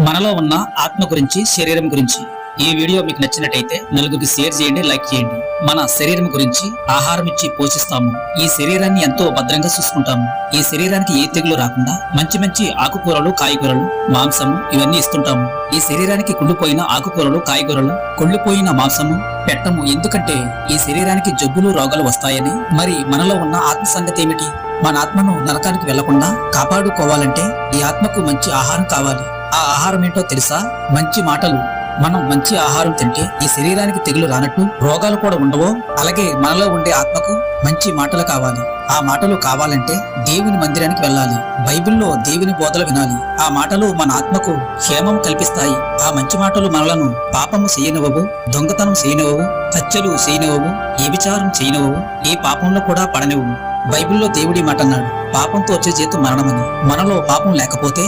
మనలో ఉన్న ఆత్మ గురించి శరీరం గురించి ఈ వీడియో మీకు నచ్చినట్టయితే నలుగురికి షేర్ చేయండి లైక్ చేయండి. మన శరీరం గురించి ఆహారం ఇచ్చి పోషిస్తాము. ఈ శరీరాన్ని ఎంతో భద్రంగా చూసుకుంటాము. ఈ శరీరానికి ఏ తెగులు రాకుండా మంచి మంచి ఆకుకూరలు కాయగూరలు మాంసము ఇవన్నీ ఇస్తుంటాము. ఈ శరీరానికి కుళ్ళిపోయిన ఆకుకూరలు కాయగూరలు కుళ్ళిపోయిన మాంసము పెట్టము. ఎందుకంటే ఈ శరీరానికి జబ్బులు రోగాలు వస్తాయని. మరి మనలో ఉన్న ఆత్మ సంగతి ఏమిటి? మన ఆత్మను నరకానికి వెళ్ళకుండా కాపాడుకోవాలంటే ఈ ఆత్మకు మంచి ఆహారం కావాలి. ఆ ఆహారం ఏంటో తెలుసా? మంచి మాటలు. మనం మంచి ఆహారం తింటే ఈ శరీరానికి తెగులు రానట్టు రోగాలు కూడా ఉండవో. అలాగే మనలో ఉండే ఆత్మకు మంచి మాటలు కావాలి. ఆ మాటలు కావాలంటే దేవుని మందిరానికి వెళ్ళాలి. బైబిల్లో దేవుని బోధలు వినాలి. ఆ మాటలు మన ఆత్మకు క్షేమం కల్పిస్తాయి. ఆ మంచి మాటలు మనలను పాపము చేయనివ్వవు దొంగతనం చేయనివ్వవు హత్యలు చేయనివ్వవు ఏ విచారం చేయనివ్వవు ఏ పాపంలో కూడా పడనివ్వవు. బైబిల్లో దేవుడి మాట అన్నాడు పాపంతో వచ్చే జీతం మరణమని. మనలో పాపం లేకపోతే